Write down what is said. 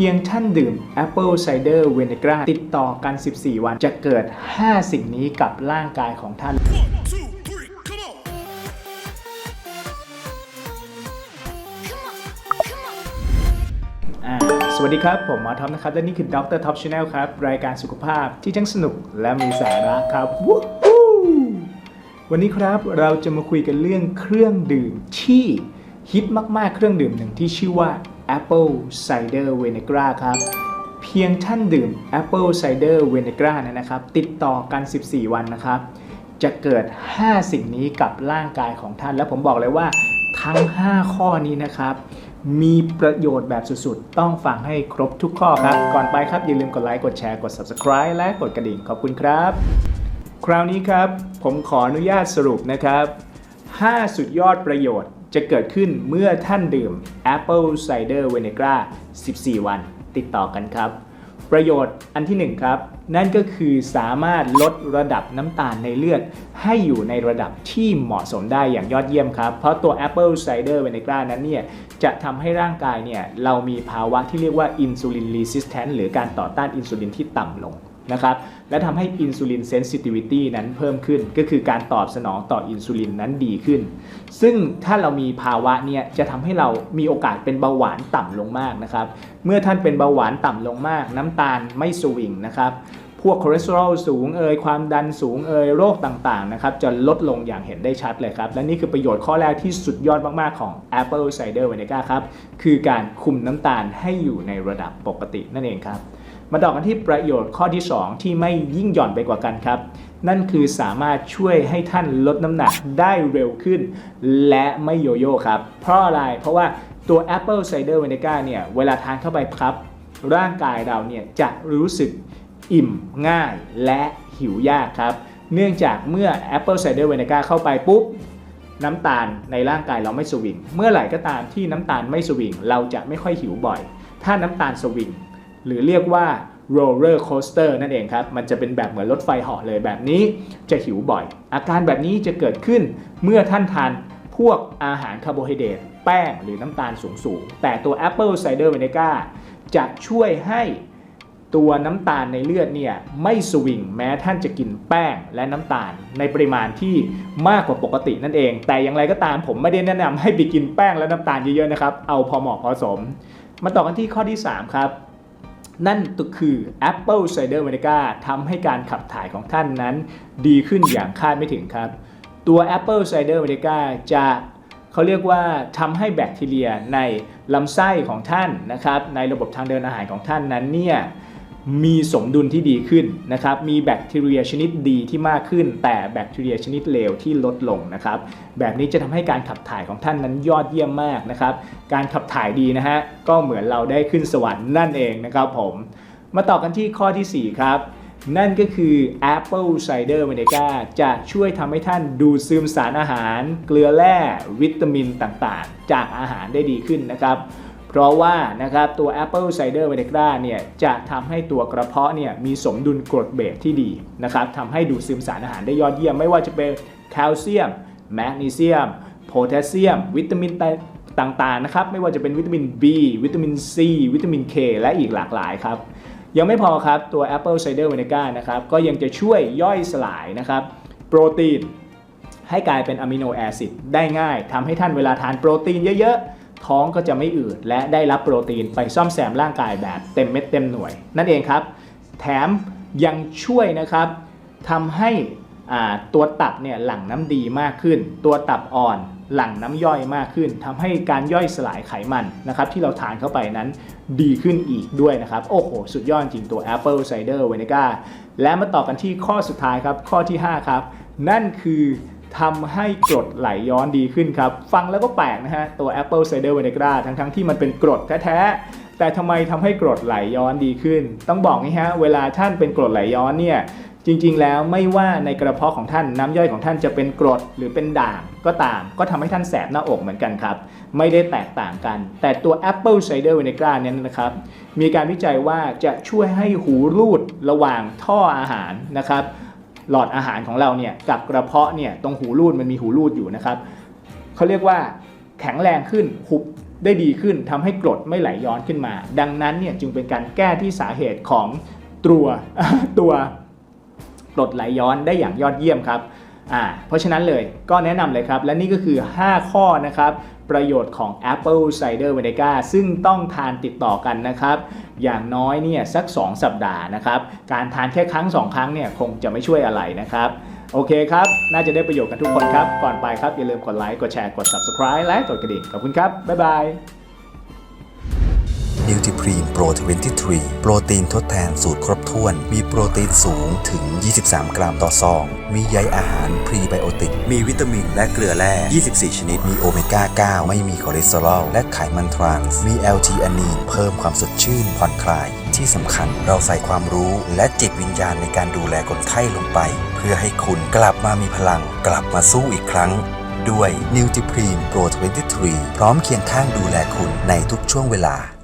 พียงท่านดื่ม Apple Cider Vinegar ติดต่อกัน 14 วันจะเกิด 5 สิ่งนี้กับร่างกายของท่าน two, three, come on! อ่าสวัสดีครับ ผมหมอท็อปนะครับ และนี่คือดรท็อปชาแนลครับ รายการสุขภาพที่ทั้งสนุกและมีสาระครับวันนี้ครับเราจะมาคุยกันเรื่องเครื่องดื่มที่ฮิตมากๆเครื่องดื่มหนึ่งที่ชื่อว่า Apple Cider Vinegar ครับเพียงท่านดื่ม Apple Cider Vinegar เนยนะครับ ติดต่อกัน 14 วันนะครับ จะเกิด 5 สิ่งนี้กับร่างกายของท่าน และผมบอกเลยว่าทั้ง 5 ข้อนี้นะครับ มีประโยชน์แบบสุดๆ ต้องฟังให้ครบทุกข้อครับ ก่อนไปครับ อย่าลืมกดไลค์ กดแชร์ กด Subscribe และกดกระดิ่ง ขอบคุณครับ คราวนี้ครับ ผมขออนุญาตสรุปนะครับ 5 สุดยอดประโยชน์ จะเกิดขึ้นเมื่อท่านดื่ม Apple Cider Vinegar 14 วันติดต่อกันครับ ประโยชน์อันที่ 1 ครับ นั่นก็คือสามารถลดระดับน้ำตาลในเลือด ให้อยู่ในระดับที่เหมาะสมได้อย่างยอดเยี่ยมครับ เพราะตัว Apple Cider Vinegar นั้นเนี่ยจะทำให้ร่างกายเนี่ยเรามีภาวะที่เรียกว่า Insulin Resistant หรือการต่อต้านอินซูลินที่ต่ำลง นะครับและทำให้อินซูลินเซนซิทิวิตี้นั้นเพิ่มขึ้น ก็คือการตอบสนองต่ออินซูลินนั้นดีขึ้น ซึ่งถ้าเรามีภาวะเนี่ยจะทำให้เรามีโอกาสเป็นเบาหวานต่ำลงมากนะครับเมื่อท่านเป็นเบาหวานต่ำลงมาก น้ำตาลไม่สวิงนะครับพวกคอเลสเตอรอลสูงเอยความดันสูงเอยโรคต่างๆนะครับจะลดลงอย่างเห็นได้ชัดเลยครับ และนี่คือประโยชน์ข้อแรกที่สุดยอดมาก ๆ ของ Apple Cider Vinegar ครับ คือการคุมน้ำตาลให้อยู่ในระดับปกตินั่นเองครับ มาต่อกันที่ประโยชน์ข้อที่ 2 ที่ไม่ยิ่งหย่อนไปกว่ากันครับ นั่นคือสามารถช่วยให้ท่านลดน้ำหนักได้เร็วขึ้น และไม่โยโย่ครับ เพราะอะไรเพราะว่าตัว Apple Cider Vinegar เนี่ยเวลาทานเข้าไปครับ ร่างกายเราเนี่ยจะรู้สึกอิ่มง่ายและหิวยากครับ เนื่องจากเมื่อ Apple Cider Vinegar เข้าไปปุ๊บน้ำตาลในร่างกายเราไม่สวิง เมื่อไหร่ก็ตามที่น้ำตาลไม่สวิง เราจะไม่ค่อยหิวบ่อย ถ้าน้ำตาลสวิง หรือเรียกว่า roller coaster นั่นเองครับ มันจะเป็นแบบเหมือนรถไฟเหาะเลยแบบนี้จะหิวบ่อย อาการแบบนี้จะเกิดขึ้นเมื่อท่านทานพวกอาหารคาร์โบไฮเดรตแป้งหรือน้ำตาลสูงๆ แต่ตัว Apple Cider Vinegar จะช่วยให้ตัวน้ำตาลในเลือดเนี่ยไม่สวิงแม้ท่านจะกินแป้งและน้ำตาลในปริมาณที่มากกว่าปกตินั่นเอง แต่อย่างไรก็ตามผมไม่ได้แนะนำให้ไปกินแป้งและน้ำตาลเยอะๆนะครับ เอาพอเหมาะพอสม มาต่อกันที่ข้อที่ 3 ครับ นั่นก็คือ Apple Cider Vinegar ทำให้การขับถ่ายของท่านนั้น ดีขึ้นอย่างคาดไม่ถึงครับ ตัว Apple Cider Vinegar จะเขาเรียกว่าทำให้แบคทีเรียในลำไส้ของท่านนะครับ ในระบบทางเดินอาหารของท่านนั้นเนี่ย มีสมดุลที่ดีขึ้นนะครับ มีแบคทีเรียชนิดดีที่มากขึ้น แต่แบคทีเรียชนิดเลวที่ลดลงนะครับ แบบนี้จะทำให้การขับถ่ายของท่านนั้นยอดเยี่ยมมากนะครับ การขับถ่ายดีนะฮะ ก็เหมือนเราได้ขึ้นสวรรค์นั่นเองนะครับผม มาต่อกันที่ข้อทีสี่4 ครับ นั่นก็คือ Apple Cider Vinegar จะช่วยทำให้ท่านดูดซึมสารอาหาร เกลือแร่ วิตามินต่างๆ จากอาหารได้ดีขึ้นนะครับ เพราะว่านะครับตัว Apple Cider Vinegar เนี่ยจะทำให้ตัวกระเพาะเนี่ยมีสมดุลกรดเบสที่ดีนะครับทำให้ดูดซึมสารอาหารได้ยอดเยี่ยม ไม่ว่าจะเป็นแคลเซียม แมกนีเซียม โพแทสเซียม วิตามินต่างๆนะครับไม่ว่าจะเป็นวิตามิน B วิตามิน C วิตามิน K และอีกหลากหลายครับยังไม่พอครับตัว Apple Cider Vinegar นะครับก็ยังจะช่วยย่อยสลายนะครับโปรตีนให้กลายเป็นอะมิโนแอซิดได้ง่ายทำให้ท่านเวลาทานโปรตีนเยอะๆ ท้องก็จะไม่อืดและได้รับโปรตีนไปซ่อมแซมร่างกายแบบเต็มเม็ดเต็มหน่วย นั่นเองครับ แถมยังช่วยนะครับทำให้ตัวตับเนี่ยหลั่งน้ำดีมากขึ้น ตัวตับอ่อนหลั่งน้ำย่อยมากขึ้นทำให้การย่อยสลายไขมันนะครับที่เราทานเข้าไปนั้นดีขึ้นอีกด้วยนะครับ โอ้โห สุดยอดจริงตัว Apple Cider Vinegar และมาต่อกันที่ข้อสุดท้ายครับ ข้อที่ 5 ครับ นั่นคือ ทำให้กรดไหลย้อนดีขึ้นครับ ฟังแล้วก็แปลกนะฮะ ตัว Apple Cider Vinegar ทั้งๆทที่มันเป็นกรดแท้ๆ แต่ทำไมทำให้กรดไหลย้อนดีขึ้น ต้องบอกนี่ฮะ เวลาท่านเป็นกรดไหลย้อนเนี่ย จริงๆ แล้วไม่ว่าในกระเพาะของท่านน้ำย่อยของท่านจะเป็นกรดหรือเป็นด่างก็ตาม ก็ทำให้ท่านแสบหน้าอกเหมือนกันครับ ไม่ได้แตกต่างกัน แต่ตัว Apple Cider Vinegar เนี่ยนะครับ มีการวิจัยว่าจะช่วยให้หูรูดระหว่างท่ออาหารนะครับ หลอดอาหารของเราเนี่ยกับกระเพาะเนี่ยตรงหูรูดมันมีหูรูดอยู่นะครับเขาเรียกว่าแข็งแรงขึ้นหุบได้ดีขึ้นทำให้กรดไม่ไหลย้อนขึ้นมา ดังนั้นเนี่ยจึงเป็นการแก้ที่สาเหตุของตัวตัวกรดไหลย้อนได้อย่างยอดเยี่ยมครับ อ่าเพราะฉะนั้นเลยก็แนะนำเลยครับ และนี่ก็คือ 5 ข้อนะครับ ประโยชน์ของ Apple Cider Vinegar ซึ่งต้องทานติดต่อกันนะครับ อย่างน้อยเนี่ยสัก 2 สัปดาห์นะครับ การทานแค่ครั้ง 2 ครั้งเนี่ยคงจะไม่ช่วยอะไรนะครับ โอเคครับ น่าจะได้ประโยชน์กันทุกคนครับ ก่อนไปครับ อย่าลืมกดไลค์กดแชร์กด Subscribe และกดกระดิ่งขอบคุณครับบ๊ายบาย นิวท r พรีนโปร23 โปรตีนทดแทนสูตรครบถ้วน มีโปรตีนสูงถึง 23 กรัมต่อซอง มีใยอาหารพรีไบโอติก มีวิตามินและเกลือแร่ 24 ชนิด มีโอเมก้า 9 ไม่มีคอเลสเตอรอล และไขมันทรานส์ มี LT อ n นีน เพิ่มความสดชื่นผ่อนคลาย ที่สำคัญเราใส่ความรู้และจิตวิญญาณในการดูแลคนไข้ลงไป เพื่อให้คุณกลับมามีพลัง กลับมาสู้อีกครั้งด้วยนิวท r พรีนโปร23 พร้อมเคียงข้างดูแลคุณในทุกช่วงเวลา